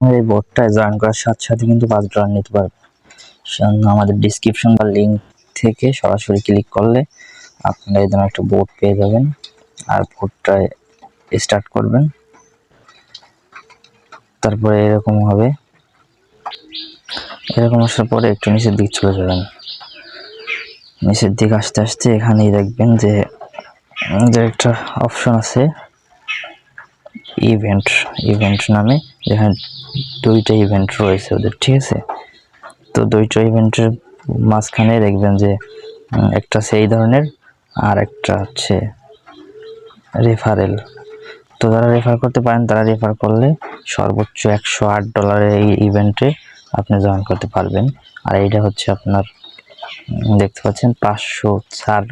এই বোর্ডটায় জয়েন করার সাথে সাথে কিন্তু পাঁচ ডলার নিতে পারবে। আমাদের ডিসক্রিপশন বা লিঙ্ক থেকে সরাসরি ক্লিক করলে আপনারা এই ধরনের একটা বোর্ড পেয়ে যাবেন। আর বোর্ডটায় স্টার্ট করবেন। তারপরে এরকম হবে। এরকম আসার পরে একটু নিচের দিক চলে যাবেন। নিচের দিকে আস্তে আস্তে এখানেই দেখবেন যে একটা অপশন আছে। ইভেন্ট ইভেন্ট নামে, যেখানে দুইটা ইভেন্ট রয়েছে ওদের, ঠিক আছে? তো দুইটা ইভেন্টের মাঝখানে দেখবেন যে একটা সেই ধরনের, আর একটা হচ্ছে রেফারেল তো যারা রেফার করতে পারেন, তারা রেফার করলে সর্বোচ্চ একশো আট ডলারের এই ইভেন্টে আপনি জয়েন করতে পারবেন। আর এইটা হচ্ছে আপনার দেখতে পাচ্ছেন, পাঁচশো চার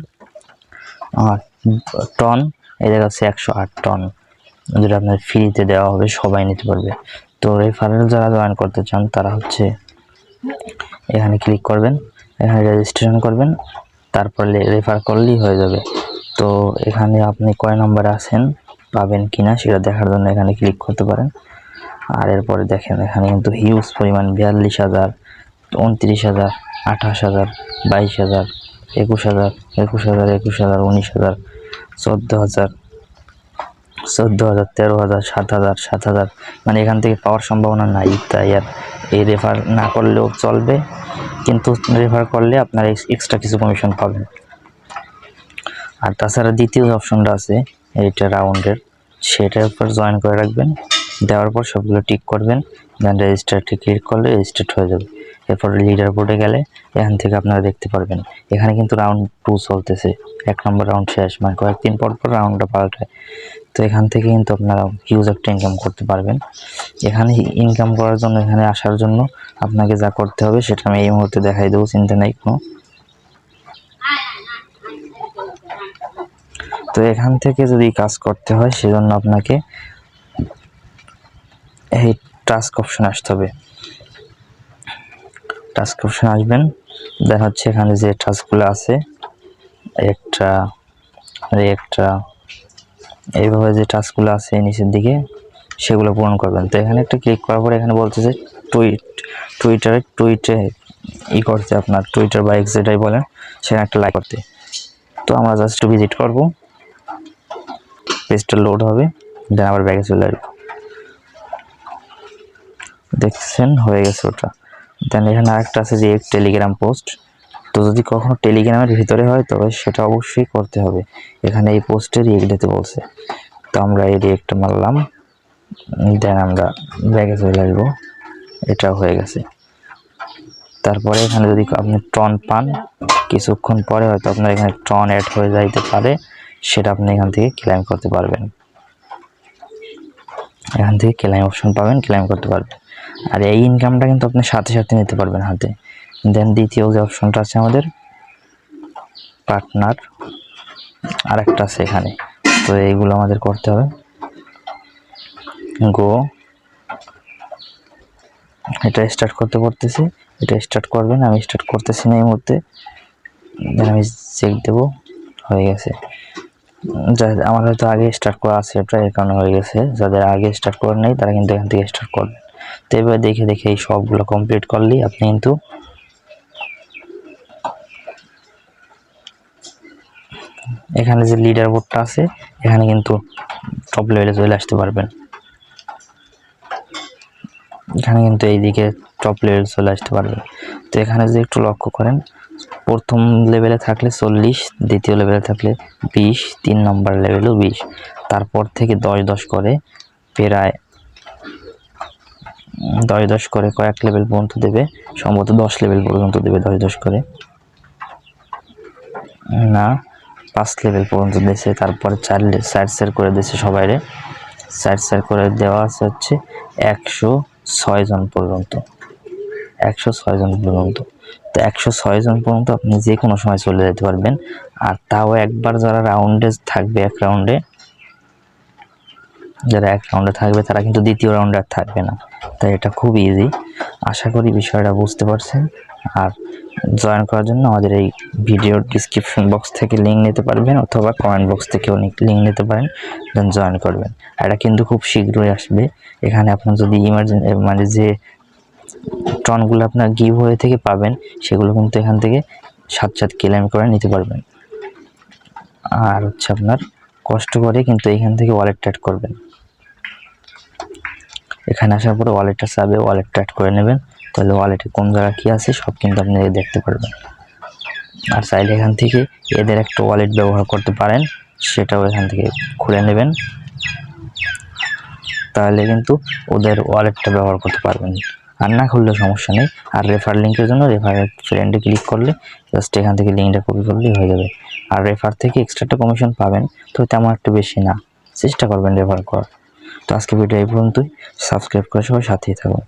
টন এই জায়গা হচ্ছে একশো আট টন যেটা আপনার ফ্রিতে দেওয়া হবে, সবাই নিতে পারবে। তো রেফারেল যারা জয়েন করতে চান, তারা হচ্ছে এখানে ক্লিক করবেন, এখানে রেজিস্ট্রেশন করবেন, তারপরে রেফার করলেই হয়ে যাবে। তো এখানে আপনি কয় নম্বরে আছেন, পাবেন কিনা সেটা দেখার জন্য এখানে ক্লিক করতে পারেন। আর এরপরে দেখেন, এখানে কিন্তু হিউজ পরিমাণ বিয়াল্লিশ হাজার, উনত্রিশ হাজার, আঠাশ হাজার, বাইশ হাজার, একুশ হাজার একুশ হাজার একুশ হাজার, উনিশ হাজার, চোদ্দ হাজার চোদ্দ হাজার, তেরো হাজার, সাত হাজার সাত হাজার। মানে এখান থেকে পাওয়ার সম্ভাবনা নাই, তাই আর এই রেফার না করলেও চলবে। কিন্তু রেফার করলে আপনার এক্সট্রা কিছু কমিশন পাবেন। আর তাছাড়া দ্বিতীয় অপশনটা আছে, এইটা রাউন্ডের সেটার উপর জয়েন করে রাখবেন। দেওয়ার পর সবগুলো টিক করবেন দেন রেজিস্টারটি ক্লিক করলে রেজিস্টার্ড হয়ে যাবে। এরপর লিডার বোর্ডে গেলে এখান থেকে আপনারা দেখতে পারবেন। এখানে কিন্তু রাউন্ড টু চলতেছে। এক নম্বর রাউন্ড শেষ মানে কয়েকদিন পর পর রাউন্ডটা পাল্টায়। তো এখান থেকে কিন্তু আপনারা হিউজ একটা ইনকাম করতে পারবেন। এখানে ইনকাম করার জন্য, এখানে আসার জন্য আপনাকে যা করতে হবে, সেটা আমি এই মুহূর্তে দেখাই দেবো, চিন্তা নেই কোনো। তো এখান থেকে যদি কাজ করতে হয়, সেজন্য আপনাকে এই টাস্ক অপশন আসতে হবে। টাস্ক অপশন আসবেন। দেন হচ্ছে এখানে যে টাস্কগুলো আছে, একটা একটা, এইভাবে যে টাস্কগুলো আছে নিচের দিকে, সেগুলো পূরণ করবেন। তো এখানে একটা ক্লিক করার পরে এখানে বলতেছে টুইট টুইটারে টুইটে ই করতে আপনার টুইটার বা এক্স যেটাই বলেন, সেখানে একটা লাইক করতে। তো আমরা জাস্ট ভিজিট করব। পেজটা লোড হবে দেন আবার ব্যাগে চলে আসব। দেখছেন, হয়ে গেছে ওটা। দেন এখানে আরেকটা আছে যে টেলিগ্রাম পোস্ট তো যদি কখনো টেলিগ্রামের ভিতরে হয়, তবে সেটা অবশ্যই করতে হবে। এখানে এই পোস্টে রিয়েক্ট দিতে বলছে। তো আমরা এই রিয়েক্ট মারলাম। দেন আমরা ব্যাগে চলে আসব। এটাও হয়ে গেছে। তারপরে এখানে যদি আপনি টন পান, কিছুক্ষণ পরে হয়তো আপনার এখানে টন অ্যাড হয়ে যাইতে পারে। সেটা আপনি এখান থেকে ক্লেম করতে পারবেন। এখান থেকে ক্লেম অপশন পাবেন ক্লেম করতে পারবেন। আর এই ইনকামটা কিন্তু আপনি সাথে সাথে নিতে পারবেন হাতে। দেন দ্বিতীয় যে অপশনটা আছে আমাদের পার্টনার আর একটা আছে এখানে। তো এইগুলো আমাদের করতে হবে। গো এটা স্টার্ট করতে পড়তেছি এটা স্টার্ট করবেন আমি স্টার্ট করতেছি না এই মুহূর্তে। আমি চেক দেবো হয়ে গেছে। উম, যা- আমার হয়তো আগে স্টার্ট করা আছে এটা এর কারণে হয়ে গেছে। যাদের আগে স্টার্ট করে নেই তারা কিন্তু এখান থেকে স্টার্ট করবে। তো এবার দেখে দেখে এই সবগুলো কমপ্লিট করলেই আপনি কিন্তু এখানে যে লিডার বোর্ডটা আছে, এখানে কিন্তু টপ লেভেলে চলে আসতে পারবেন। এখানে কিন্তু এইদিকে টপ লেভেল চলে আসতে পারবেন। তো এখানে যদি একটু লক্ষ্য করেন, প্রথম লেভেলে থাকলে চল্লিশ, দ্বিতীয় লেভেলে থাকলে বিশ, তিন নম্বর লেভেলও বিশ। তারপর থেকে দশ দশ করে প্রায় দশ দশ করে কয়েক লেভেল পর্যন্ত দেবে, সম্ভবত দশ লেভেল পর্যন্ত দেবে দশ দশ করে। না, পাঁচ লেভেল পর্যন্ত দিয়েছে তারপরে চার চার সের করে দিয়েছে সবাইরে। চার সের করে দেওয়া আছে হচ্ছে একশো ছয় জন পর্যন্ত। একশো ছয় জন পর্যন্ত। তো একশো ছয় জন পর্যন্ত আপনি যে কোনো সময় চলে যেতে পারবেন। আর তাও একবার যারা রাউন্ডে থাকবে, এক রাউন্ডে যারা এক রাউন্ডে থাকবে, তারা কিন্তু দ্বিতীয় রাউন্ডে আর থাকবে না। তাই এটা খুব ইজি আশা করি বিষয়টা বুঝতে পারছেন। আর জয়েন করার জন্য আমাদের এই ভিডিওর ডিসক্রিপশন বক্স থেকে লিঙ্ক নিতে পারবেন, অথবা কমেন্ট বক্স থেকেও লিঙ্ক নিতে পারেন দেন জয়েন করবেন। এটা কিন্তু খুব শীঘ্রই আসবে। এখানে আপনার যদি ইমার্জেন্সি মানে যে টনগুলো আপনার গিভ হয়ে থেকে পাবেন, সেগুলো কিন্তু এখান থেকে সাত সাত ক্লেম করে নিতে পারবেন। আর হচ্ছে আপনার কষ্ট করে কিন্তু এখান থেকে ওয়ালেট অ্যাড করবেন। এখানে আসার পরে ওয়ালেটটা চাবে ওয়ালেটটা অ্যাড করে নেবেন। তাহলে ওয়ালেটে কোন জায়গায় কী আছে সব কিন্তু আপনি দেখতে পারবেন। আর চাইলে এখান থেকে এদের একটা ওয়ালেট ব্যবহার করতে পারেন, সেটাও এখান থেকে খুলে নেবেন। তাহলে কিন্তু ওদের ওয়ালেটটা ব্যবহার করতে পারবেন। আর না খুললে সমস্যা নেই। আর রেফার লিঙ্কের জন্য রেফার ফ্রেন্ডে ক্লিক করলে জাস্ট এখান থেকে লিঙ্কটা কপি করলেই হয়ে যাবে। আর রেফার থেকে এক্সট্রা একটা কমিশন পাবেন, তো তেমন একটু বেশি না। চেষ্টা করবেন রেফার করার। তো আজকে ভিডিও এই পর্যন্তই। সাবস্ক্রাইব করে সবাই সাথেই থাকুন।